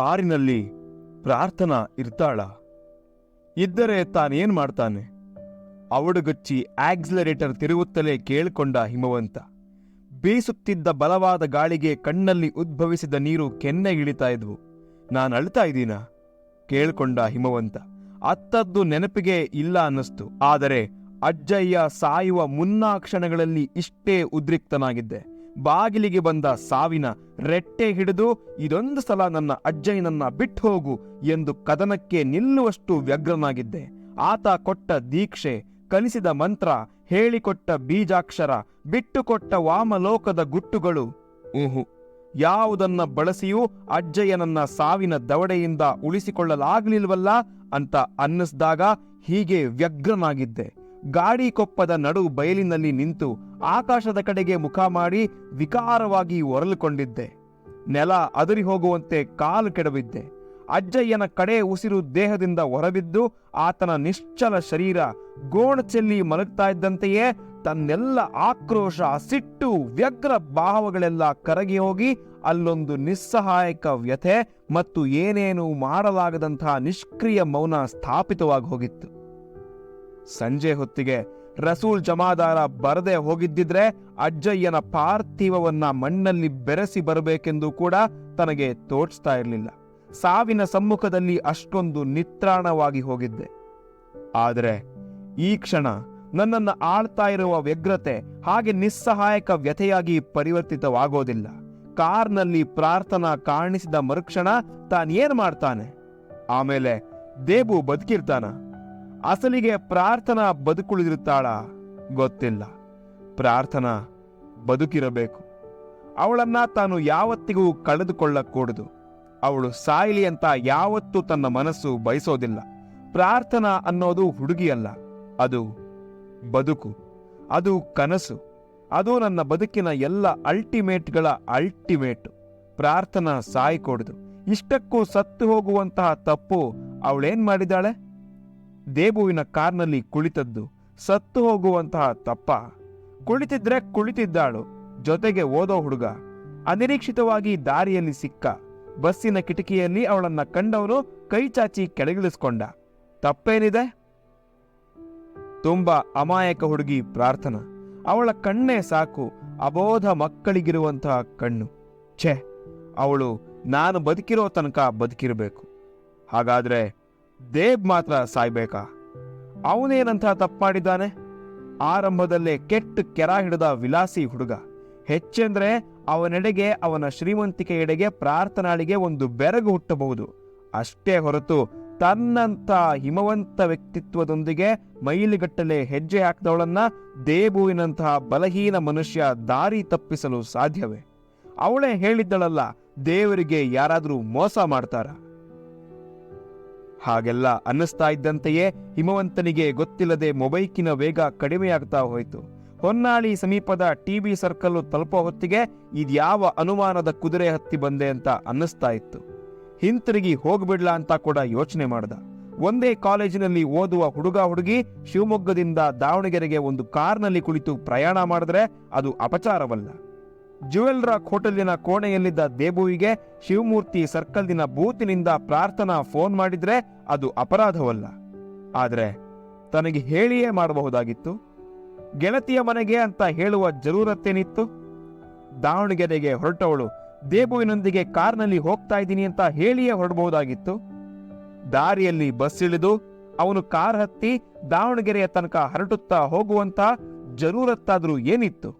ಕಾರಿನಲ್ಲಿ ಪ್ರಾರ್ಥನಾ ಇರ್ತಾಳ. ಇದ್ದರೆ ತಾನೇನ್ ಮಾಡ್ತಾನೆ? ಅವಡುಗಚ್ಚಿ ಆಕ್ಸಿಲರೇಟರ್ ತಿರುಗುತ್ತಲೇ ಕೇಳಿಕೊಂಡ ಹಿಮವಂತ. ಬೀಸುತ್ತಿದ್ದ ಬಲವಾದ ಗಾಳಿಗೆ ಕಣ್ಣಲ್ಲಿ ಉದ್ಭವಿಸಿದ ನೀರು ಕೆನ್ನೆ ಇಳಿತಾ ಇದ್ವು. ನಾನು ಅಳ್ತಾ ಇದ್ದೀನ? ಕೇಳ್ಕೊಂಡ ಹಿಮವಂತ. ಅತ್ತದ್ದು ನೆನಪಿಗೆ ಇಲ್ಲ ಅನ್ನಿಸ್ತು. ಆದರೆ ಅಜ್ಜಯ್ಯ ಸಾಯುವ ಮುನ್ನಾ ಕ್ಷಣಗಳಲ್ಲಿ ಇಷ್ಟೇ ಉದ್ರಿಕ್ತನಾಗಿದ್ದೆ. ಬಾಗಿಲಿಗೆ ಬಂದ ಸಾವಿನ ರೆಟ್ಟೆ ಹಿಡಿದು ಇದೊಂದು ಸಲ ನನ್ನ ಅಜ್ಜಯ್ಯನನ್ನ ಬಿಟ್ಟು ಹೋಗು ಎಂದು ಕದನಕ್ಕೆ ನಿಲ್ಲುವಷ್ಟು ವ್ಯಗ್ರನಾಗಿದ್ದೆ. ಆತ ಕೊಟ್ಟ ದೀಕ್ಷೆ ಕಲಿಸಿದ ಮಂತ್ರ ಹೇಳಿಕೊಟ್ಟ ಬೀಜಾಕ್ಷರ ಬಿಟ್ಟುಕೊಟ್ಟ ವಾಮಲೋಕದ ಗುಟ್ಟುಗಳು. ಊಹು ಯಾವುದನ್ನ ಬಳಸಿಯೂ ಅಜ್ಜಯ್ಯನನ್ನ ಸಾವಿನ ದವಡೆಯಿಂದ ಉಳಿಸಿಕೊಳ್ಳಲಾಗಲಿಲ್ವಲ್ಲ ಅಂತ ಅನ್ನಿಸ್ದಾಗ ಹೀಗೆ ವ್ಯಗ್ರನಾಗಿದ್ದೆ. ಗಾಡಿ ಕೊಪ್ಪದ ನಡು ಬಯಲಿನಲ್ಲಿ ನಿಂತು ಆಕಾಶದ ಕಡೆಗೆ ಮುಖ ಮಾಡಿ ವಿಕಾರವಾಗಿ ಒರಲುಕೊಂಡಿದ್ದೆ. ನೆಲ ಅದರಿ ಹೋಗುವಂತೆ ಕಾಲು ಕೆಡವಿದ್ದೆ. ಅಜ್ಜಯ್ಯನ ಕಡೆ ಉಸಿರು ದೇಹದಿಂದ ಹೊರಬಿದ್ದು ಆತನ ನಿಶ್ಚಲ ಶರೀರ ಗೋಣ ಚೆಲ್ಲಿ ಮಲಗ್ತಾ ಇದ್ದಂತೆಯೇ ತನ್ನೆಲ್ಲ ಆಕ್ರೋಶ, ಸಿಟ್ಟು, ವ್ಯಗ್ರ ಭಾವಗಳೆಲ್ಲ ಕರಗಿ ಹೋಗಿ ಅಲ್ಲೊಂದು ನಿಸ್ಸಹಾಯಕ ವ್ಯಥೆ ಮತ್ತು ಏನೇನು ಮಾಡಲಾಗದಂತಹ ನಿಷ್ಕ್ರಿಯ ಮೌನ ಸ್ಥಾಪಿತವಾಗಿ ಹೋಗಿತ್ತು. ಸಂಜೆ ಹೊತ್ತಿಗೆ ರಸೂಲ್ ಜಮಾದಾರ ಬರದೆ ಹೋಗಿದ್ದಿದ್ರೆ ಅಜ್ಜಯ್ಯನ ಪಾರ್ಥಿವವನ್ನ ಮಣ್ಣಲ್ಲಿ ಬೆರೆಸಿ ಬರಬೇಕೆಂದು ಕೂಡ ತನಗೆ ತೋಚ್ತಾ ಇರಲಿಲ್ಲ. ಸಾವಿನ ಸಮ್ಮುಖದಲ್ಲಿ ಅಷ್ಟೊಂದು ನಿತ್ರಾಣವಾಗಿ ಹೋಗಿದ್ದೆ. ಆದರೆ ಈ ಕ್ಷಣ ನನ್ನನ್ನು ಆಳ್ತಾ ಇರುವ ವ್ಯಗ್ರತೆ ಹಾಗೆ ನಿಸ್ಸಹಾಯಕ ವ್ಯಥೆಯಾಗಿ ಪರಿವರ್ತಿತವಾಗೋದಿಲ್ಲ. ಕಾರ್ನಲ್ಲಿ ಪ್ರಾರ್ಥನಾ ಕಾಣಿಸಿದ ಮರುಕ್ಷಣ ತಾನೇನ್ ಮಾಡ್ತಾನೆ? ಆಮೇಲೆ ದೇಬು ಬದುಕಿರ್ತಾನ? ಅಸಲಿಗೆ ಪ್ರಾರ್ಥನಾ ಬದುಕುಳಿದಿರುತ್ತಾಳ? ಗೊತ್ತಿಲ್ಲ. ಪ್ರಾರ್ಥನಾ ಬದುಕಿರಬೇಕು. ಅವಳನ್ನ ತಾನು ಯಾವತ್ತಿಗೂ ಕಳೆದುಕೊಳ್ಳಕೂಡದು. ಅವಳು ಸಾಯಿಲಿ ಅಂತ ಯಾವತ್ತೂ ತನ್ನ ಮನಸ್ಸು ಬಯಸೋದಿಲ್ಲ. ಪ್ರಾರ್ಥನಾ ಅನ್ನೋದು ಹುಡುಗಿಯಲ್ಲ. ಅದು ಬದುಕು. ಅದು ಕನಸು. ಅದು ನನ್ನ ಬದುಕಿನ ಎಲ್ಲ ಅಲ್ಟಿಮೇಟ್ಗಳ ಅಲ್ಟಿಮೇಟ್. ಪ್ರಾರ್ಥನಾ ಸಾಯ್ಕೊಡ್ದು ಇಷ್ಟಕ್ಕೂ ಸತ್ತು ಹೋಗುವಂತಹ ತಪ್ಪು ಅವಳೇನ್ ಮಾಡಿದಾಳೆ ದೇಬುವಿನ ಕಾರ್ನಲ್ಲಿ ಕುಳಿತದ್ದು ಸತ್ತು ಹೋಗುವಂತಹ ತಪ್ಪ. ಕುಳಿತಿದ್ರೆ ಕುಳಿತಿದ್ದಾಳು, ಜೊತೆಗೆ ಓದೋ ಹುಡುಗ. ಅನಿರೀಕ್ಷಿತವಾಗಿ ದಾರಿಯಲ್ಲಿ ಸಿಕ್ಕ. ಬಸ್ಸಿನ ಕಿಟಕಿಯಲ್ಲಿ ಅವಳನ್ನ ಕಂಡವನು ಕೈ ಚಾಚಿ ಕೆಳಗಿಳಿಸ್ಕೊಂಡ. ತಪ್ಪೇನಿದೆ? ತುಂಬಾ ಅಮಾಯಕ ಹುಡುಗಿ ಪ್ರಾರ್ಥನಾ. ಅವಳ ಕಣ್ಣೇ ಸಾಕು, ಅಬೋಧ ಮಕ್ಕಳಿಗಿರುವಂತಹ ಕಣ್ಣು. ಛೆ, ಅವಳು ನಾನು ಬದುಕಿರೋ ತನಕ ಬದುಕಿರಬೇಕು. ಹಾಗಾದ್ರೆ ದೇಬ್ ಮಾತ್ರ ಸಾಯ್ಬೇಕಾ? ಅವನೇನಂತ ತಪ್ಪು ಮಾಡಿದ್ದಾನೆ? ಆರಂಭದಲ್ಲೇ ಕೆಟ್ಟ ಕೆರ ಹಿಡಿದ ವಿಲಾಸಿ ಹುಡುಗ. ಹೆಚ್ಚೆಂದ್ರೆ ಅವನೆಡೆಗೆ, ಅವನ ಶ್ರೀಮಂತಿಕೆ ಎಡೆಗೆ ಪ್ರಾರ್ಥನಾಳಿಗೆ ಒಂದು ಬೆರಗು ಹುಟ್ಟಬಹುದು. ಅಷ್ಟೇ ಹೊರತು ತನ್ನಂತ ಹಿಮವಂತ ವ್ಯಕ್ತಿತ್ವದೊಂದಿಗೆ ಮೈಲಿಗಟ್ಟಲೆ ಹೆಜ್ಜೆ ಹಾಕಿದವಳನ್ನ ದೇಬುವಿನಂತಹ ಬಲಹೀನ ಮನುಷ್ಯ ದಾರಿ ತಪ್ಪಿಸಲು ಸಾಧ್ಯವೇ? ಅವಳೇ ಹೇಳಿದ್ದಳಲ್ಲ, ದೇವರಿಗೆ ಯಾರಾದರೂ ಮೋಸ ಮಾಡ್ತಾರ? ಹಾಗೆಲ್ಲ ಅನ್ನಿಸ್ತಾ ಇದ್ದಂತೆಯೇ ಹಿಮವಂತನಿಗೆ ಗೊತ್ತಿಲ್ಲದೆ ಮೊಬೈಕಿನ ವೇಗ ಕಡಿಮೆಯಾಗ್ತಾ ಹೋಯಿತು. ಹೊನ್ನಾಳಿ ಸಮೀಪದ ಟಿವಿ ಸರ್ಕಲ್ ತಲುಪೋ ಹೊತ್ತಿಗೆ ಇದ್ಯಾವ ಅನುಮಾನದ ಕುದುರೆ ಹತ್ತಿ ಬಂದೆ ಅಂತ ಅನ್ನಿಸ್ತಾ ಇತ್ತು. ಹಿಂತಿರುಗಿ ಹೋಗ್ಬಿಡ್ಲಾ ಅಂತ ಕೂಡ ಯೋಚನೆ ಮಾಡ್ದ. ಒಂದೇ ಕಾಲೇಜಿನಲ್ಲಿ ಓದುವ ಹುಡುಗ ಹುಡುಗಿ ಶಿವಮೊಗ್ಗದಿಂದ ದಾವಣಗೆರೆಗೆ ಒಂದು ಕಾರ್ನಲ್ಲಿ ಕುಳಿತು ಪ್ರಯಾಣ ಮಾಡಿದ್ರೆ ಅದು ಅಪಚಾರವಲ್ಲ. ಜುವೆಲ್ ರಾಕ್ ಹೋಟೆಲಿನ ಕೋಣೆಯಲ್ಲಿದ್ದ ದೇಬುವಿಗೆ ಶಿವಮೂರ್ತಿ ಸರ್ಕಲ್ದಿನ ಬೂತಿನಿಂದ ಪ್ರಾರ್ಥನಾ ಫೋನ್ ಮಾಡಿದ್ರೆ ಅದು ಅಪರಾಧವಲ್ಲ. ಆದ್ರೆ ತನಗೆ ಹೇಳಿಯೇ ಮಾಡಬಹುದಾಗಿತ್ತು. ಗೆಳತಿಯ ಮನೆಗೆ ಅಂತ ಹೇಳುವ ಜರೂರತ್ತೇನಿತ್ತು? ದಾವಣಗೆರೆಗೆ ಹೊರಟವಳು, ದೇಬುವಿನೊಂದಿಗೆ ಕಾರ್ನಲ್ಲಿ ಹೋಗ್ತಾ ಇದ್ದೀನಿ ಅಂತ ಹೇಳಿಯೇ ಹೊರಡಬಹುದಾಗಿತ್ತು. ದಾರಿಯಲ್ಲಿ ಬಸ್ ಇಳಿದು ಅವನು ಕಾರ್ ಹತ್ತಿ ದಾವಣಗೆರೆಯ ತನಕ ಹರಟುತ್ತಾ ಹೋಗುವಂತ ಜರೂರತ್ತಾದ್ರೂ ಏನಿತ್ತು?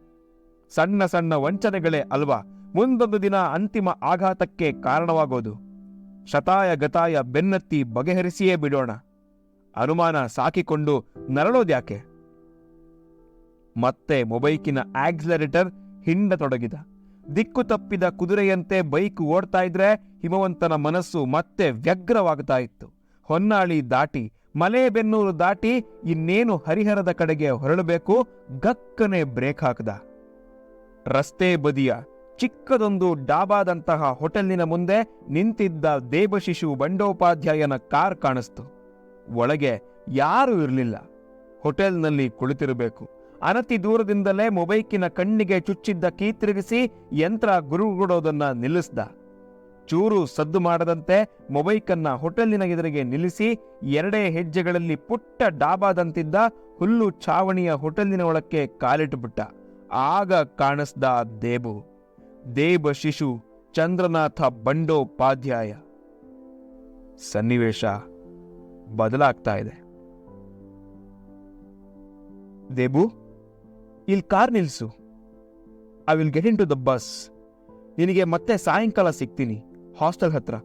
ಸಣ್ಣ ಸಣ್ಣ ವಂಚನೆಗಳೇ ಅಲ್ವಾ? ಮುಂದೊಂದು ದಿನ ಅಂತಿಮ ಆಘಾತಕ್ಕೆ ಕಾರಣವಾಗೋದು. ಶತಾಯ ಗತಾಯ ಬೆನ್ನತ್ತಿ ಬಗೆಹರಿಸಿಯೇ ಬಿಡೋಣ. ಅನುಮಾನ ಸಾಕಿಕೊಂಡು ನರಳೋದ್ಯಾಕೆ? ಮತ್ತೆ ಮೊಬೈಕಿನ ಆಕ್ಸಿಲರೇಟರ್ ಹಿಂಡತೊಡಗಿದ ದಿಕ್ಕು ತಪ್ಪಿದ ಕುದುರೆಯಂತೆ ಬೈಕ್ ಓಡ್ತಾ ಇದ್ರೆ ಹಿಮವಂತನ ಮನಸ್ಸು ಮತ್ತೆ ವ್ಯಗ್ರವಾಗ್ತಾ ಇತ್ತು. ಹೊನ್ನಾಳಿ ದಾಟಿ, ಮಲೇಬೆನ್ನೂರು ದಾಟಿ ಇನ್ನೇನು ಹರಿಹರದ ಕಡೆಗೆ ಹೊರಳಬೇಕು ಗಕ್ಕನೆ ಬ್ರೇಕ್ ಹಾಕದ. ರಸ್ತೆ ಬದಿಯ ಚಿಕ್ಕದೊಂದು ಡಾಬಾದಂತಹ ಹೋಟೆಲ್ನಿನ ಮುಂದೆ ನಿಂತಿದ್ದ ದೇವಶಿಶು ಬಂಡೋಪಾಧ್ಯಾಯನ ಕಾರ್ ಕಾಣಿಸ್ತು. ಒಳಗೆ ಯಾರೂ ಇರಲಿಲ್ಲ. ಹೋಟೆಲ್ನಲ್ಲಿ ಕುಳಿತಿರಬೇಕು. ಅನತಿ ದೂರದಿಂದಲೇ ಮೊಬೈಕಿನ ಕಣ್ಣಿಗೆ ಚುಚ್ಚಿದ್ದ ಕೀ ತಿರುಗಿಸಿ ಯಂತ್ರ ಗುರುಗುಡೋದನ್ನ ನಿಲ್ಲಿಸ್ದ. ಚೂರು ಸದ್ದು ಮಾಡದಂತೆ ಮೊಬೈಕನ್ನ ಹೋಟೆಲಿನ ಎದುರಿಗೆ ನಿಲ್ಲಿಸಿ ಎರಡೇ ಹೆಜ್ಜೆಗಳಲ್ಲಿ ಪುಟ್ಟ ಡಾಬಾದಂತಿದ್ದ ಹುಲ್ಲು ಛಾವಣಿಯ ಹೋಟೆಲಿನ ಒಳಕ್ಕೆ ಕಾಲಿಟ್ಟುಬಿಟ್ಟ. ಆಗ ಕಾಣಿಸ್ದ ದೇಬು, ದೇಬ ಶಿಶು ಚಂದ್ರನಾಥ ಬಂಡೋಪಾಧ್ಯಾಯ. ಸನ್ನಿವೇಶ ಬದಲಾಗ್ತಾ ಇದೆ. ದೇಬು ಇಲ್ಲಿ ಕಾರ್ ನಿಲ್ಸು. I will get into the bus ನಿನಗೆ ಮತ್ತೆ ಸಾಯಂಕಾಲ ಸಿಗ್ತೀನಿ, ಹಾಸ್ಟೆಲ್ ಹತ್ರ.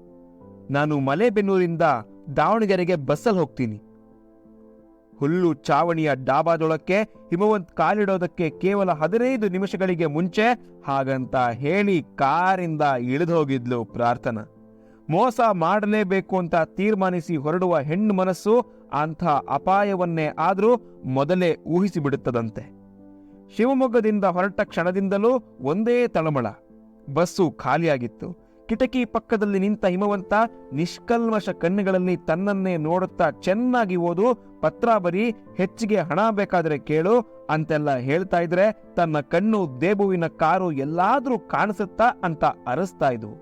ನಾನು ಮಲೆಬೆನ್ನೂರಿಂದ ದಾವಣಗೆರೆಗೆ ಬಸ್ಸಲ್ಲಿ ಹೋಗ್ತೀನಿ. ಹುಲ್ಲು ಚಾವಣಿಯ ಡಾಬಾದೊಳಕ್ಕೆ ಹಿಮವಂತ್ ಕಾಲಿಡೋದಕ್ಕೆ ಕೇವಲ ಹದಿನೈದು ನಿಮಿಷಗಳಿಗೆ ಮುಂಚೆ ಹಾಗಂತ ಹೇಳಿ ಕಾರಿಂದ ಇಳಿದು ಹೋಗಿದ್ಲು ಪ್ರಾರ್ಥನಾ. ಮೋಸ ಮಾಡಲೇಬೇಕು ಅಂತ ತೀರ್ಮಾನಿಸಿ ಹೊರಡುವ ಹೆಣ್ಣು ಮನಸ್ಸು ಅಂಥ ಅಪಾಯವನ್ನೇ ಆದರೂ ಮೊದಲೇ ಊಹಿಸಿಬಿಡುತ್ತದಂತೆ. ಶಿವಮೊಗ್ಗದಿಂದ ಹೊರಟ ಕ್ಷಣದಿಂದಲೂ ಒಂದೇ ತಳಮಳ. ಬಸ್ಸು ಖಾಲಿಯಾಗಿತ್ತು. ಕಿಟಕಿ ಪಕ್ಕದಲ್ಲಿ ನಿಂತ ಹಿಮವಂತ ನಿಷ್ಕಲ್ಮಶ ಕಣ್ಣುಗಳಲ್ಲಿ ತನ್ನನ್ನೇ ನೋಡುತ್ತಾ ಚೆನ್ನಾಗಿ ಓದು, ಪತ್ರ ಬರಿ ಹೆಚ್ಚಿಗೆ ಹಣ ಬೇಕಾದ್ರೆ ಕೇಳು ಅಂತೆಲ್ಲ ಹೇಳ್ತಾ ಇದ್ರೆ ತನ್ನ ಕಣ್ಣು ದೇಬುವಿನ ಕಾರು ಎಲ್ಲಾದ್ರೂ ಕಾಣಿಸುತ್ತಾ ಅಂತ ಅರಸ್ತಾ ಇದ್ವು.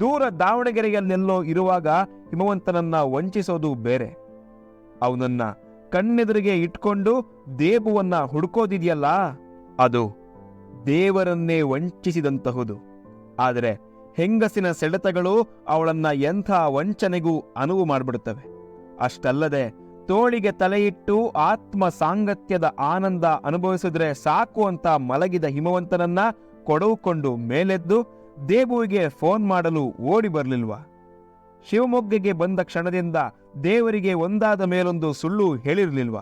ದೂರ ದಾವಣಗೆರೆಯಲ್ಲೆಲ್ಲೋ ಇರುವಾಗ ಹಿಮವಂತನನ್ನ ವಂಚಿಸೋದು ಬೇರೆ. ಅವನನ್ನ ಕಣ್ಣೆದುರಿಗೆ ಇಟ್ಕೊಂಡು ದೇಬುವನ್ನ ಹುಡುಕೋದಿದೆಯಲ್ಲ, ಅದು ದೇವರನ್ನೇ ವಂಚಿಸಿದಂತಹುದು. ಆದರೆ ಹೆಂಗಸಿನ ಸೆಳೆತಗಳು ಅವಳನ್ನ ಎಂಥ ವಂಚನೆಗೂ ಅನುವು ಮಾಡಿಬಿಡುತ್ತವೆ. ಅಷ್ಟಲ್ಲದೆ ತೋಳಿಗೆ ತಲೆಯಿಟ್ಟು ಆತ್ಮ ಸಾಂಗತ್ಯದ ಆನಂದ ಅನುಭವಿಸಿದ್ರೆ ಸಾಕು ಅಂತ ಮಲಗಿದ ಹಿಮವಂತನನ್ನ ಕೊಡವುಕೊಂಡು ಮೇಲೆದ್ದು ದೇಬುವಿಗೆ ಫೋನ್ ಮಾಡಲು ಓಡಿ ಬರಲಿಲ್ವಾ? ಶಿವಮೊಗ್ಗಗೆ ಬಂದ ಕ್ಷಣದಿಂದ ದೇವರಿಗೆ ಒಂದಾದ ಮೇಲೊಂದು ಸುಳ್ಳು ಹೇಳಿರಲಿಲ್ವ?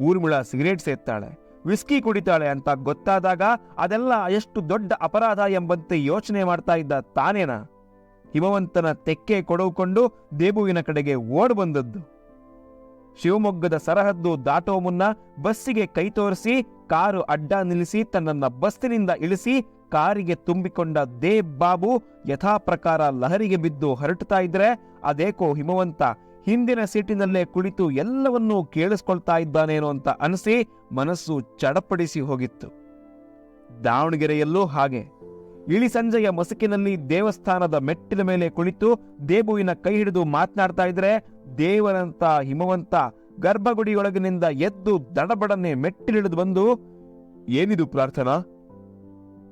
ಊರ್ಮಿಳ ಸಿಗರೇಟ್ ಸೇತ್ತಾಳೆ ವಿಸ್ಕಿ ಕುಡಿತಾಳೆ ಅಂತ ಗೊತ್ತಾದಾಗ ಅದೆಲ್ಲ ಎಷ್ಟು ದೊಡ್ಡ ಅಪರಾಧ ಎಂಬಂತೆ ಯೋಚನೆ ಮಾಡ್ತಾ ಇದ್ದ ತಾನೇನ? ಹಿಮವಂತನ ತೆಕ್ಕೆ ಕೊಡವುಕೊಂಡು ದೇಬುವಿನ ಕಡೆಗೆ ಓಡ್ ಬಂದದ್ದು. ಶಿವಮೊಗ್ಗದ ಸರಹದ್ದು ದಾಟೋ ಮುನ್ನ ಬಸ್ಸಿಗೆ ಕೈ ತೋರಿಸಿ, ಕಾರು ಅಡ್ಡ ನಿಲ್ಲಿಸಿ, ತನ್ನನ್ನ ಬಸ್ಸಿನಿಂದ ಇಳಿಸಿ, ಕಾರಿಗೆ ತುಂಬಿಕೊಂಡ ದೇಬ್ ಬಾಬು ಯಥಾ ಲಹರಿಗೆ ಬಿದ್ದು ಹರಟುತ್ತಾ ಇದ್ರೆ, ಅದೇಕೋ ಹಿಮವಂತ ಹಿಂದಿನ ಸೀಟಿನಲ್ಲೇ ಕುಳಿತು ಎಲ್ಲವನ್ನೂ ಕೇಳಿಸ್ಕೊಳ್ತಾ ಇದ್ದಾನೇನೋ ಅಂತ ಅನಿಸಿ ಮನಸ್ಸು ಚಡಪಡಿಸಿ ಹೋಗಿತ್ತು. ದಾವಣಗೆರೆಯಲ್ಲೂ ಹಾಗೆ. ಇಳಿ ಸಂಜೆಯ ಮಸುಕಿನಲ್ಲಿ ದೇವಸ್ಥಾನದ ಮೆಟ್ಟಿನ ಮೇಲೆ ಕುಳಿತು ದೇಬುವಿನ ಕೈ ಹಿಡಿದು ಮಾತನಾಡ್ತಾ ಇದ್ರೆ ದೇವರಂತ ಹಿಮವಂತ ಗರ್ಭಗುಡಿಯೊಳಗಿನಿಂದ ಎದ್ದು ದಡಬಡನೆ ಮೆಟ್ಟಿಲಿಳಿದು ಬಂದು, ಏನಿದು ಪ್ರಾರ್ಥನಾ?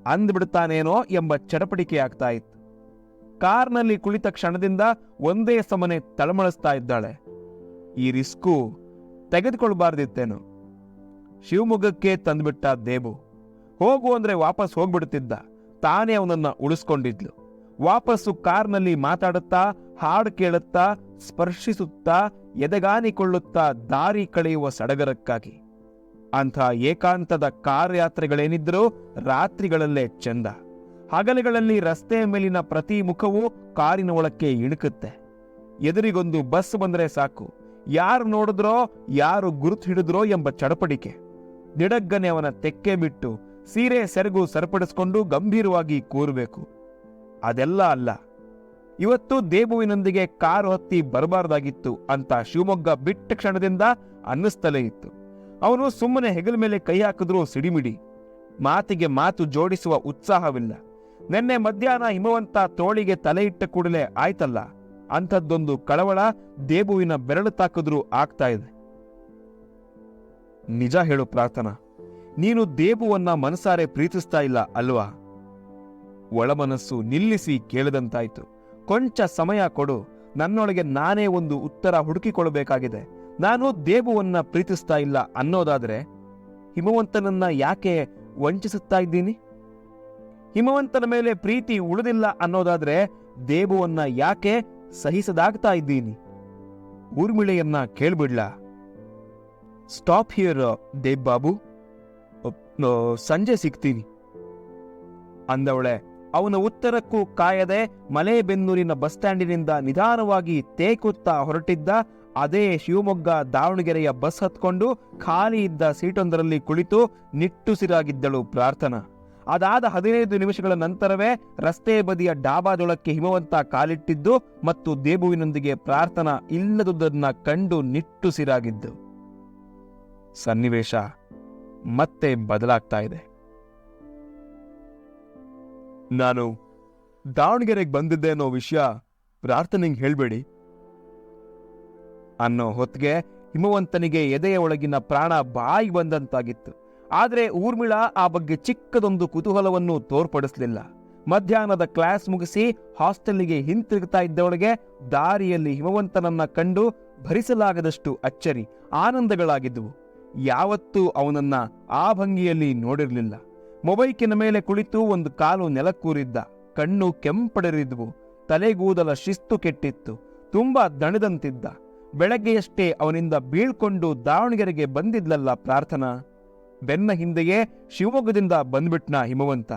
ಅಂದ್ಬಿಡ್ತಾನೇನೋ ಎಂಬ ಚಡಪಡಿಕೆ ಆಗ್ತಾ ಇತ್ತು. ಕಾರ್ನಲ್ಲಿ ಕುಳಿತ ಕ್ಷಣದಿಂದ ಒಂದೇ ಸಮನೆ ತಳಮಳಿಸ್ತಾ ಇದ್ದಾಳೆ. ಈ ರಿಸ್ಕು ತೆಗೆದುಕೊಳ್ಬಾರ್ದಿತ್ತೇನು? ಶಿವಮೊಗ್ಗಕ್ಕೆ ತಂದುಬಿಟ್ಟ ದೇಬು. ಹೋಗು ಅಂದ್ರೆ ವಾಪಸ್ ಹೋಗ್ಬಿಡುತ್ತಿದ್ದ. ತಾನೇ ಅವನನ್ನ ಉಳಿಸ್ಕೊಂಡಿದ್ಲು. ವಾಪಸ್ಸು ಕಾರ್ನಲ್ಲಿ ಮಾತಾಡುತ್ತಾ, ಹಾಡು ಕೇಳುತ್ತಾ, ಸ್ಪರ್ಶಿಸುತ್ತಾ, ಎದೆಗಾನಿಕೊಳ್ಳುತ್ತಾ ದಾರಿ ಕಳೆಯುವ ಸಡಗರಕ್ಕಾಗಿ. ಅಂಥ ಏಕಾಂತದ ಕಾರ್ಯಾತ್ರೆಗಳೇನಿದ್ರೂ ರಾತ್ರಿಗಳಲ್ಲೇ ಚಂದ. ಹಗಲುಗಳಲ್ಲಿ ರಸ್ತೆಯ ಮೇಲಿನ ಪ್ರತಿ ಮುಖವೂ ಕಾರಿನ ಒಳಕ್ಕೆ ಇಣುಕುತ್ತೆ. ಎದುರಿಗೊಂದು ಬಸ್ ಬಂದ್ರೆ ಸಾಕು. ಯಾರು ನೋಡಿದ್ರೋ, ಯಾರು ಗುರುತು ಹಿಡಿದ್ರೋ ಎಂಬ ಚಡಪಡಿಕೆ. ನಿಡಗ್ಗನೆ ಅವನ ತೆಕ್ಕೆ ಬಿಟ್ಟು ಸೀರೆ ಸೆರಗು ಸರಿಪಡಿಸ್ಕೊಂಡು ಗಂಭೀರವಾಗಿ ಕೂರಬೇಕು. ಅದೆಲ್ಲ ಅಲ್ಲ. ಇವತ್ತು ದೇಬುವಿನೊಂದಿಗೆ ಕಾರು ಹತ್ತಿ ಬರಬಾರ್ದಾಗಿತ್ತು ಅಂತ ಶಿವಮೊಗ್ಗ ಬಿಟ್ಟ ಕ್ಷಣದಿಂದ ಅನ್ನಿಸ್ತಲೇ ಇತ್ತು. ಅವನು ಸುಮ್ಮನೆ ಹೆಗಲ ಮೇಲೆ ಕೈ ಹಾಕಿದ್ರೂ ಸಿಡಿಮಿಡಿ. ಮಾತಿಗೆ ಮಾತು ಜೋಡಿಸುವ ಉತ್ಸಾಹವಿಲ್ಲ. ನಿನ್ನೆ ಮಧ್ಯಾಹ್ನ ಹಿಮವಂತ ತೋಳಿಗೆ ತಲೆ ಇಟ್ಟ ಕೂಡಲೇ ಆಯ್ತಲ್ಲ. ಅಂಥದ್ದೊಂದು ಕಳವಳ ದೇಬುವಿನ ಬೆರಳು ತಾಕಿದ್ರೂ ಆಗ್ತಾ ಇದೆ. ನಿಜ ಹೇಳು ಪ್ರಾರ್ಥನಾ. ನೀನು ದೇಬುವನ್ನ ಮನಸಾರೆ ಪ್ರೀತಿಸ್ತಾ ಇಲ್ಲ ಅಲ್ವಾ? ಒಳಮನಸ್ಸು ನಿಲ್ಲಿಸಿ ಕೇಳಿದಂತಾಯ್ತು. ಕೊಂಚ ಸಮಯ ಕೊಡು. ನನ್ನೊಳಗೆ ನಾನೇ ಒಂದು ಉತ್ತರ ಹುಡುಕಿಕೊಳ್ಳಬೇಕಾಗಿದೆ. ನಾನು ದೇಬುವನ್ನ ಪ್ರೀತಿಸ್ತಾ ಇಲ್ಲ ಅನ್ನೋದಾದ್ರೆ, ಹಿಮವಂತನನ್ನ ಯಾಕೆ ವಂಚಿಸುತ್ತಾ ಇದ್ದೀನಿ? ಹಿಮವಂತನ ಮೇಲೆ ಪ್ರೀತಿ ಉಳಿದಿಲ್ಲ ಅನ್ನೋದಾದ್ರೆ ದೇಬುವನ್ನ ಯಾಕೆ ಸಹಿಸದಾಗ್ತಾ ಇದ್ದೀನಿ? ಊರ್ಮಿಳೆಯನ್ನ ಕೇಳ್ಬಿಡ್ಲ? ಸ್ಟಾಪ್ ಹಿಯರ್ ದೇಬ್ ಬಾಬು ಸಂಜೆ ಸಿಗ್ತೀನಿ. ಅಂದವಳೆ, ಅವನ ಉತ್ತರಕ್ಕೂ ಕಾಯದೆ ಮಲೆಬೆನ್ನೂರಿನ ಬಸ್ ಸ್ಟ್ಯಾಂಡಿನಿಂದ ನಿಧಾನವಾಗಿ ತೇಕುತ್ತಾ ಹೊರಟಿದ್ದ ಅದೇ ಶಿವಮೊಗ್ಗ ದಾವಣಗೆರೆಯ ಬಸ್ ಹತ್ಕೊಂಡು ಖಾಲಿ ಇದ್ದ ಸೀಟೊಂದರಲ್ಲಿ ಕುಳಿತು ನಿಟ್ಟುಸಿರಾಗಿದ್ದಳು ಪ್ರಾರ್ಥನಾ. ಅದಾದ ಹದಿನೈದು ನಿಮಿಷಗಳ ನಂತರವೇ ರಸ್ತೆ ಬದಿಯ ಡಾಬಾದೊಳಕ್ಕೆ ಹಿಮವಂತ ಕಾಲಿಟ್ಟಿದ್ದು ಮತ್ತು ದೇಬುವಿನೊಂದಿಗೆ ಪ್ರಾರ್ಥನಾ ಇಲ್ಲದುದನ್ನ ಕಂಡು ನಿಟ್ಟುಸಿರಾಗಿದ್ದು ಸನ್ನಿವೇಶ ಮತ್ತೆ ಬದಲಾಗ್ತಾ ಇದೆ. ನಾನು ದಾವಣಗೆರೆಗೆ ಬಂದಿದ್ದೆ ಅನ್ನೋ ವಿಷಯ ಪ್ರಾರ್ಥನೆಗೆ ಹೇಳ್ಬೇಡಿ. ಅನ್ನೋ ಹೊತ್ತಿಗೆ ಹಿಮವಂತನಿಗೆ ಎದೆಯ ಒಳಗಿನ ಪ್ರಾಣ ಬಾಯಿ ಬಂದಂತಾಗಿತ್ತು. ಆದರೆ ಊರ್ಮಿಳಾ ಆ ಬಗ್ಗೆ ಚಿಕ್ಕದೊಂದು ಕುತೂಹಲವನ್ನು ತೋರ್ಪಡಿಸಲಿಲ್ಲ. ಮಧ್ಯಾಹ್ನದ ಕ್ಲಾಸ್ ಮುಗಿಸಿ ಹಾಸ್ಟೆಲ್ಗೆ ಹಿಂತಿರುಗ್ತಾ ಇದ್ದವಳಿಗೆ ದಾರಿಯಲ್ಲಿ ಹಿಮವಂತನನ್ನ ಕಂಡು ಭರಿಸಲಾಗದಷ್ಟು ಅಚ್ಚರಿ, ಆನಂದಗಳಾಗಿದ್ದವು. ಯಾವತ್ತೂ ಅವನನ್ನ ಆ ಭಂಗಿಯಲ್ಲಿ ನೋಡಿರಲಿಲ್ಲ. ಮೊಬೈಕಿನ ಮೇಲೆ ಕುಳಿತು ಒಂದು ಕಾಲು ನೆಲಕ್ಕೂರಿದ್ದ, ಕಣ್ಣು ಕೆಂಪಡರಿದ್ವು, ತಲೆಗೂದಲ ಶಿಸ್ತು ಕೆಟ್ಟಿತ್ತು, ತುಂಬಾ ದಣದಂತಿದ್ದ. ಬೆಳಗ್ಗೆಯಷ್ಟೇ ಅವನಿಂದ ಬೀಳ್ಕೊಂಡು ದಾವಣಗೆರೆಗೆ ಬಂದಿದ್ಲಲ್ಲ ಪ್ರಾರ್ಥನಾ? ಬೆನ್ನ ಹಿಂದೆಯೇ ಶಿವಮೊಗ್ಗದಿಂದ ಬಂದ್ಬಿಟ್ನ ಹಿಮವಂತ.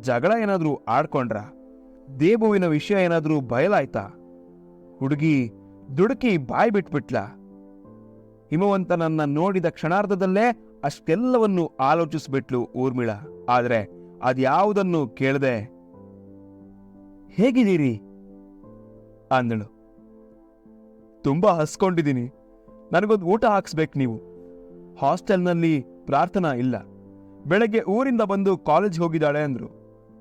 ಜಗಳ ಏನಾದ್ರೂ ಆಡ್ಕೊಂಡ್ರ? ದೇಬುವಿನ ವಿಷಯ ಏನಾದ್ರೂ ಬಯಲಾಯ್ತಾ? ಹುಡುಗಿ ದುಡುಕಿ ಬಾಯಿ ಬಿಟ್ಬಿಟ್ಲ. ಹಿಮವಂತನನ್ನ ನೋಡಿದ ಕ್ಷಣಾರ್ಧದಲ್ಲೇ ಅಷ್ಟೆಲ್ಲವನ್ನು ಆಲೋಚಿಸ್ಬಿಟ್ಲು ಊರ್ಮಿಳ. ಆದ್ರೆ ಅದ್ಯಾವುದನ್ನು ಕೇಳದೆ? ಹೇಗಿದ್ದೀರಿ? ಅಂದಳು. ತುಂಬಾ ಹಸ್ಕೊಂಡಿದ್ದೀನಿ. ನನಗೊಂದು ಊಟ ಹಾಕ್ಸ್ಬೇಕು ನೀವು. ಹಾಸ್ಟೆಲ್ನಲ್ಲಿ ಪ್ರಾರ್ಥನಾ ಇಲ್ಲ. ಬೆಳಗ್ಗೆ ಊರಿಂದ ಬಂದು ಕಾಲೇಜ್ ಹೋಗಿದ್ದಾಳೆ ಅಂದ್ರು.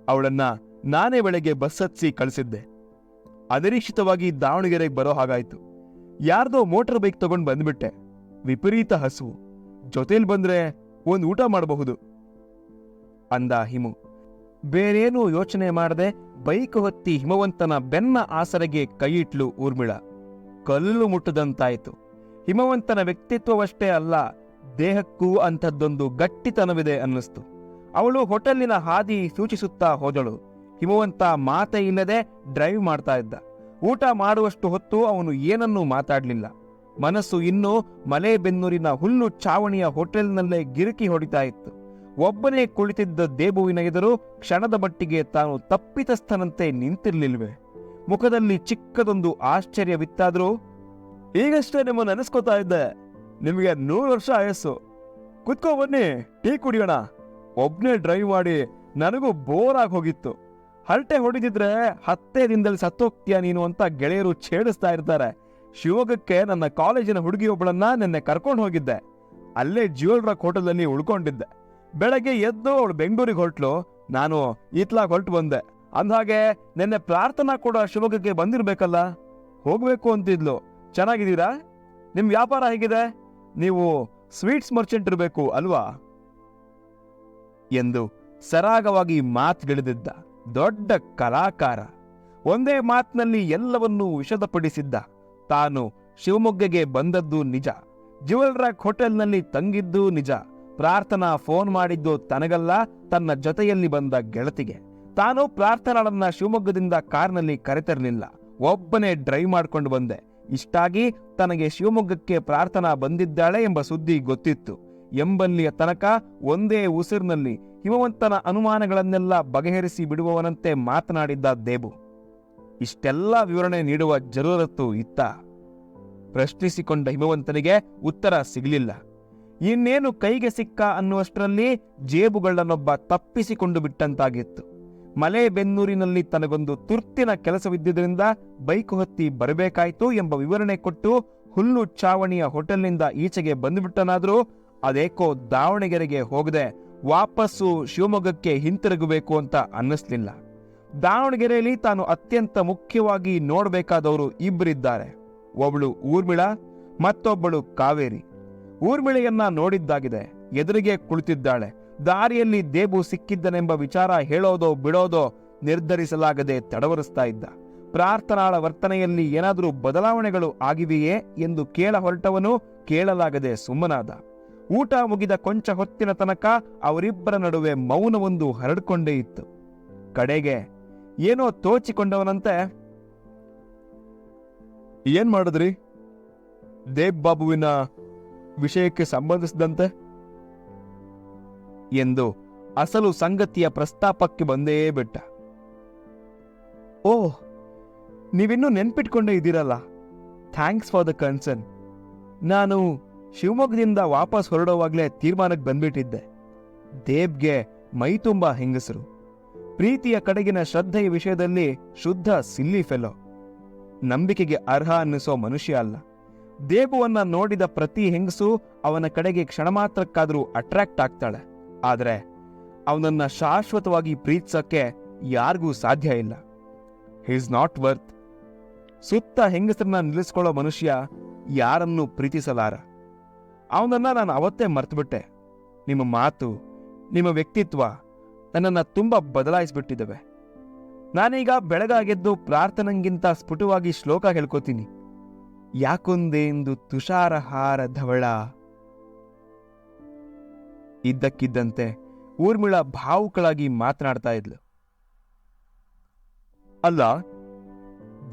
ಅವಳನ್ನ ನಾನೇ ಬೆಳಗ್ಗೆ ಬಸ್ ಹತ್ಸಿ ಕಳಿಸಿದ್ದೆ. ಅನಿರೀಕ್ಷಿತವಾಗಿ ದಾವಣಗೆರೆಗೆ ಬರೋ ಹಾಗಾಯ್ತು. ಯಾರ್ದೋ ಮೋಟಾರ್ ಬೈಕ್ ತಗೊಂಡು ಬಂದ್ಬಿಟ್ಟೆ. ವಿಪರೀತ ಹಸುವು. ಜೊತೇಲಿ ಬಂದ್ರೆ ಒಂದ್ ಊಟ ಮಾಡಬಹುದು. ಅಂದ ಹಿಮು. ಬೇರೇನೂ ಯೋಚನೆ ಮಾಡದೆ ಬೈಕ್ ಹೊತ್ತಿ ಹಿಮವಂತನ ಬೆನ್ನ ಆಸರೆಗೆ ಕೈಯಿಟ್ಲು ಊರ್ಮಿಳ. ಕಲ್ಲು ಮುಟ್ಟದಂತಾಯಿತು. ಹಿಮವಂತನ ವ್ಯಕ್ತಿತ್ವವಷ್ಟೇ ಅಲ್ಲ ದೇಹಕ್ಕೂ ಅಂಥದ್ದೊಂದು ಗಟ್ಟಿತನವಿದೆ ಅನ್ನಿಸ್ತು. ಅವಳು ಹೋಟೆಲಿನ ಹಾದಿ ಸೂಚಿಸುತ್ತಾ ಹೋದಳು. ಹಿಮವಂತ ಮಾತೇ ಇಲ್ಲದೆ ಡ್ರೈವ್ ಮಾಡ್ತಾ ಇದ್ದ. ಊಟ ಮಾಡುವಷ್ಟು ಹೊತ್ತು ಅವನು ಏನನ್ನೂ ಮಾತಾಡಲಿಲ್ಲ. ಮನಸ್ಸು ಇನ್ನೂ ಮಲೆಬೆನ್ನೂರಿನ ಹುಲ್ಲು ಚಾವಣಿಯ ಹೋಟೆಲ್ನಲ್ಲೇ ಗಿರುಕಿ ಹೊಡಿತಾ ಇತ್ತು. ಒಬ್ಬನೇ ಕುಳಿತಿದ್ದ ದೇಬುವಿನ ಎದುರು ಕ್ಷಣದ ಮಟ್ಟಿಗೆ ತಾನು ತಪ್ಪಿತಸ್ಥನಂತೆ ನಿಂತಿರ್ಲಿಲ್ವೆ? ಮುಖದಲ್ಲಿ ಚಿಕ್ಕದೊಂದು ಆಶ್ಚರ್ಯವಿತ್ತಾದರೂ, ಈಗಷ್ಟೇ ನಿಮ್ಮ ನೆನೆಸ್ಕೋತಾ ಇದ್ದೆ. ನಿಮಗೆ ನೂರು ವರ್ಷ ಆಯಸ್ಸು. ಕುತ್ಕೋ ಬನ್ನಿ, ಟೀ ಕುಡಿಯೋಣ. ಒಬ್ನೇ ಡ್ರೈವ್ ಮಾಡಿ ನನಗೂ ಬೋರ್ ಆಗಿ ಹೋಗಿತ್ತು. ಹರಟೆ ಹೊಡಿದಿದ್ರೆ ಹತ್ತೇ ದಿನದಲ್ಲಿ ಸತ್ತೋಗ್ತೀಯ ನೀನು ಅಂತ ಗೆಳೆಯರು ಛೇಡಿಸ್ತಾ ಇರ್ತಾರೆ. ಶಿವಮೊಗ್ಗಕ್ಕೆ ನನ್ನ ಕಾಲೇಜಿನ ಹುಡುಗಿಯೊಬ್ಬಳನ್ನ ನಿನ್ನೆ ಕರ್ಕೊಂಡು ಹೋಗಿದ್ದೆ. ಅಲ್ಲೇ ಜ್ಯುವೆಲ್ ರಾಕ್ ಹೋಟೆಲಲ್ಲಿ ಉಳ್ಕೊಂಡಿದ್ದೆ. ಬೆಳಗ್ಗೆ ಎದ್ದು ಅವಳು ಬೆಂಗಳೂರಿಗೆ ಹೊರಟ್ಲು. ನಾನು ಈತ್ಲಾಗ್ ಹೊರಟು ಬಂದೆ. ಅಂದ್ಹಾಗೆ, ನಿನ್ನೆ ಪ್ರಾರ್ಥನಾ ಕೂಡ ಶಿವಮೊಗ್ಗಕ್ಕೆ ಬಂದಿರ್ಬೇಕಲ್ಲ? ಹೋಗ್ಬೇಕು ಅಂತಿದ್ಲು. ಚೆನ್ನಾಗಿದ್ದೀರಾ? ನಿಮ್ ವ್ಯಾಪಾರ ಹೇಗಿದೆ? ನೀವು ಸ್ವೀಟ್ಸ್ ಮರ್ಚೆಂಟ್ ಇರಬೇಕು ಅಲ್ವಾ? ಎಂದು ಸರಾಗವಾಗಿ ಮಾತುಗಳಿದಿದ್ದ ದೊಡ್ಡ ಕಲಾಕಾರ ಒಂದೇ ಮಾತಿನಲ್ಲಿ ಎಲ್ಲವನ್ನೂ ವಿಷದಪಡಿಸಿದ್ದ. ತಾನು ಶಿವಮೊಗ್ಗಗೆ ಬಂದದ್ದು ನಿಜ ಜ್ಯುವೆಲ್ ರಾಕ್ ಹೋಟೆಲ್ನಲ್ಲಿ ತಂಗಿದ್ದು ನಿಜ, ಪ್ರಾರ್ಥನಾ ಫೋನ್ ಮಾಡಿದ್ದು ತನಗಲ್ಲ, ತನ್ನ ಜೊತೆಯಲ್ಲಿ ಬಂದ ಗೆಳತಿಗೆ. ತಾನು ಪ್ರಾರ್ಥನಾಳನ್ನ ಶಿವಮೊಗ್ಗದಿಂದ ಕಾರ್ನಲ್ಲಿ ಕರೆತರಲಿಲ್ಲ, ಒಬ್ಬನೇ ಡ್ರೈವ್ ಮಾಡ್ಕೊಂಡು ಬಂದೆ. ಇಷ್ಟಾಗಿ ತನಗೆ ಶಿವಮೊಗ್ಗಕ್ಕೆ ಪ್ರಾರ್ಥನಾ ಬಂದಿದ್ದಾಳೆ ಎಂಬ ಸುದ್ದಿ ಗೊತ್ತಿತ್ತು. ಎಂಬಲ್ಲಿಯ ತನಕ ಒಂದೇ ಉಸಿರಿನಲ್ಲಿ ಹಿಮವಂತನ ಅನುಮಾನಗಳನ್ನೆಲ್ಲ ಬಗೆಹರಿಸಿ ಬಿಡುವವನಂತೆ ಮಾತನಾಡಿದ್ದ ದೇಬು. ಇಷ್ಟೆಲ್ಲ ವಿವರಣೆ ನೀಡುವ ಜರೂರತ್ತು ಇತ್ತ. ಪ್ರಶ್ನಿಸಿಕೊಂಡ ಹಿಮವಂತನಿಗೆ ಉತ್ತರ ಸಿಗಲಿಲ್ಲ. ಇನ್ನೇನು ಕೈಗೆ ಸಿಕ್ಕ ಅನ್ನುವಷ್ಟರಲ್ಲಿ ಜೇಬುಗಳನ್ನೊಬ್ಬ ತಪ್ಪಿಸಿಕೊಂಡು ಬಿಟ್ಟಂತಾಗಿತ್ತು. ಮಲೆಬೆನ್ನೂರಿನಲ್ಲಿ ತನಗೊಂದು ತುರ್ತಿನ ಕೆಲಸವಿದ್ದುದರಿಂದ ಬೈಕ್ ಹೊತ್ತಿ ಬರಬೇಕಾಯಿತು ಎಂಬ ವಿವರಣೆ ಕೊಟ್ಟು ಹುಲ್ಲು ಚಾವಣಿಯ ಹೋಟೆಲ್ನಿಂದ ಈಚೆಗೆ ಬಂದುಬಿಟ್ಟನಾದರೂ ಅದೇಕೋ ದಾವಣಗೆರೆಗೆ ಹೋಗದೆ ವಾಪಸ್ಸು ಶಿವಮೊಗ್ಗಕ್ಕೆ ಹಿಂತಿರುಗಬೇಕು ಅಂತ ಅನ್ನಿಸ್ಲಿಲ್ಲ. ದಾವಣಗೆರೆಯಲ್ಲಿ ತಾನು ಅತ್ಯಂತ ಮುಖ್ಯವಾಗಿ ನೋಡಬೇಕಾದವರು ಇಬ್ಬರಿದ್ದಾರೆ. ಒಬ್ಬಳು ಊರ್ಮಿಳ, ಮತ್ತೊಬ್ಬಳು ಕಾವೇರಿ. ಊರ್ಮಿಳೆಯನ್ನ ನೋಡಿದ್ದಾಗಿದೆ. ಎದುರಿಗೆ ಕುಳಿತಿದ್ದಾಳೆ. ದಾರಿಯಲ್ಲಿ ದೇಬು ಸಿಕ್ಕಿದ್ದನೆಂಬ ವಿಚಾರ ಹೇಳೋದೋ ಬಿಡೋದೋ ನಿರ್ಧರಿಸಲಾಗದೆ ತಡವರಿಸ್ತಾ ಇದ್ದ. ಪ್ರಾರ್ಥನಾಳ ವರ್ತನೆಯಲ್ಲಿ ಏನಾದರೂ ಬದಲಾವಣೆಗಳು ಆಗಿವೆಯೇ ಎಂದು ಕೇಳ ಹೊರಟವನು ಕೇಳಲಾಗದೆ ಸುಮ್ಮನಾದ. ಊಟ ಮುಗಿದ ಕೊಂಚ ಹೊತ್ತಿನ ತನಕ ಅವರಿಬ್ಬರ ನಡುವೆ ಮೌನವೊಂದು ಹರಡಿಕೊಂಡೇ ಇತ್ತು. ಕಡೆಗೆ, ಏನೋ ತೋಚಿಕೊಂಡವನಂತೆ. ಏನ್ ಮಾಡಿದ್ರಿ? ದೇವ್ ಬಾಬುವಿನ ವಿಷಯಕ್ಕೆ ಸಂಬಂಧಿಸಿದಂತೆ? ಎಂದು ಅಸಲು ಸಂಗತಿಯ ಪ್ರಸ್ತಾಪಕ್ಕೆ ಬಂದೇ ಬಿಟ್ಟ. ಓಹ್, ನೀವಿನ್ನೂ ನೆನ್ಪಿಟ್ಕೊಂಡೇ ಇದ್ದೀರಲ್ಲ? Thanks for the concern. ನಾನು ಶಿವಮೊಗ್ಗದಿಂದ ವಾಪಸ್ ಹೊರಡೋವಾಗಲೇ ತೀರ್ಮಾನಕ್ಕೆ ಬಂದ್ಬಿಟ್ಟಿದ್ದೆ. ದೇವ್ಗೆ ಮೈ ತುಂಬ ಹೆಂಗಸರು. ಪ್ರೀತಿಯ ಕಡೆಗಿನ ಶ್ರದ್ಧೆಯ ವಿಷಯದಲ್ಲಿ ಶುದ್ಧ ಸಿಲ್ಲಿ ಫೆಲೋ ನಂಬಿಕೆಗೆ ಅರ್ಹ ಅನ್ನಿಸೋ ಮನುಷ್ಯ ಅಲ್ಲ. ದೇಬುವನ್ನ ನೋಡಿದ ಪ್ರತಿ ಹೆಂಗಸು ಅವನ ಕಡೆಗೆ ಕ್ಷಣ ಮಾತ್ರಕ್ಕಾದರೂ ಅಟ್ರಾಕ್ಟ್ ಆಗ್ತಾಳೆ. ಆದ್ರೆ ಅವನನ್ನ ಶಾಶ್ವತವಾಗಿ ಪ್ರೀತಿಸೋಕ್ಕೆ ಯಾರಿಗೂ ಸಾಧ್ಯ ಇಲ್ಲ. ಈಸ್ ನಾಟ್ ವರ್ತ್ ಸುತ್ತ ಹೆಂಗಸರನ್ನ ನಿಲ್ಲಿಸ್ಕೊಳ್ಳೋ ಮನುಷ್ಯ ಯಾರನ್ನು ಪ್ರೀತಿಸಲಾರ. ಅವನನ್ನು ನಾನು ಅವತ್ತೇ ಮರ್ತುಬಿಟ್ಟೆ. ನಿಮ್ಮ ಮಾತು, ನಿಮ್ಮ ವ್ಯಕ್ತಿತ್ವ ನನ್ನನ್ನು ತುಂಬ ಬದಲಾಯಿಸಿಬಿಟ್ಟಿದ್ದಾವೆ ನಾನೀಗ ಬೆಳಗಾಗೆದ್ದು ಪ್ರಾರ್ಥನಂಗಿಂತ ಸ್ಫುಟವಾಗಿ ಶ್ಲೋಕ ಹೇಳ್ಕೊತೀನಿ. ಯಾಕೊಂದೇಂದು ತುಷಾರಹಾರ ಧವಳ ಇದ್ದಕ್ಕಿದ್ದಂತೆ ಊರ್ಮಿಳ ಭಾವುಕಳಾಗಿ ಮಾತನಾಡ್ತಾ ಇದ್ಲು. ಅಲ್ಲ,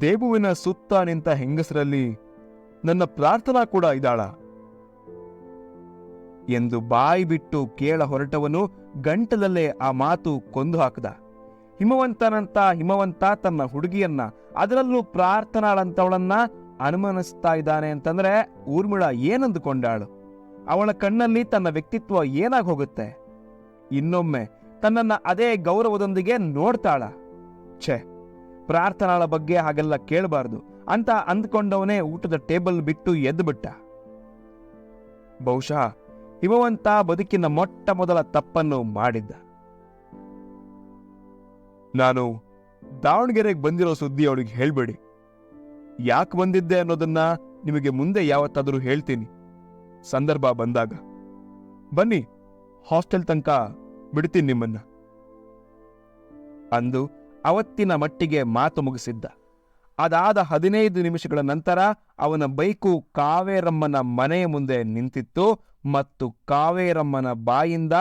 ದೇಬುವಿನ ಸುತ್ತ ನಿಂತ ಹೆಂಗಸರಲ್ಲಿ ನನ್ನ ಪ್ರಾರ್ಥನಾ ಕೂಡ ಇದ್ದಾಳ ಎಂದು ಬಾಯಿ ಬಿಟ್ಟು ಕೇಳ ಹೊರಟವನು ಗಂಟಲಲ್ಲೇ ಆ ಮಾತು ಕೊಂದು ಹಾಕದ. ಹಿಮವಂತನಂತ ಹಿಮವಂತ ತನ್ನ ಹುಡುಗಿಯನ್ನ, ಅದರಲ್ಲೂ ಪ್ರಾರ್ಥನಾಳಂತವಳನ್ನ ಅನುಮಾನಿಸ್ತಾ ಇದ್ದಾನೆ ಅಂತಂದ್ರೆ ಊರ್ಮಿಳ ಏನಂದುಕೊಂಡಾಳು? ಅವಳ ಕಣ್ಣಲ್ಲಿ ತನ್ನ ವ್ಯಕ್ತಿತ್ವ ಏನಾಗಿ ಹೋಗುತ್ತೆ ಇನ್ನೊಮ್ಮೆ ತನ್ನನ್ನ ಅದೇ ಗೌರವದೊಂದಿಗೆ ನೋಡ್ತಾಳ. ಛೆ, ಪ್ರಾರ್ಥನಾಳ ಬಗ್ಗೆ ಹಾಗೆಲ್ಲ ಕೇಳಬಾರ್ದು. ಅಂತ ಅಂದ್ಕೊಂಡವನೇ ಊಟದ ಟೇಬಲ್ ಬಿಟ್ಟು ಎದ್ದುಬಿಟ್ಟ ಬಹುಶಃ ಹಿಮವಂತ ಬದುಕಿನ ಮೊಟ್ಟ ಮೊದಲ ತಪ್ಪನ್ನು ಮಾಡಿದ್ದ. ನಾನು ದಾವಣಗೆರೆಗೆ ಬಂದಿರೋ ಸುದ್ದಿ ಅವಳಿಗೆ ಹೇಳ್ಬೇಡಿ. ಯಾಕೆ ಬಂದಿದ್ದೆ ಅನ್ನೋದನ್ನ ನಿಮಗೆ ಮುಂದೆ ಯಾವತ್ತಾದರೂ ಹೇಳ್ತೀನಿ. ಸಂದರ್ಭ ಬಂದಾಗ, ಬನ್ನಿ, ಹಾಸ್ಟೆಲ್ ತನಕ ಬಿಡ್ತೀನಿ ನಿಮ್ಮನ್ನ. ಅಂದು ಅವತ್ತಿನ ಮಟ್ಟಿಗೆ ಮಾತು ಮುಗಿಸಿದ್ದ. ಅದಾದ ಹದಿನೈದು ನಿಮಿಷಗಳ ನಂತರ ಅವನ ಬೈಕು ಕಾವೇರಮ್ಮನ ಮನೆಯ ಮುಂದೆ ನಿಂತಿತ್ತು ಮತ್ತು ಕಾವೇರಮ್ಮನ ಬಾಯಿಂದ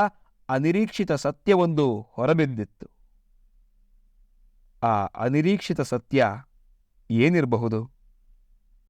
ಅನಿರೀಕ್ಷಿತ ಸತ್ಯವೊಂದು ಹೊರಬಿದ್ದಿತ್ತು. ಆ ಅನಿರೀಕ್ಷಿತ ಸತ್ಯ ಏನಿರಬಹುದು?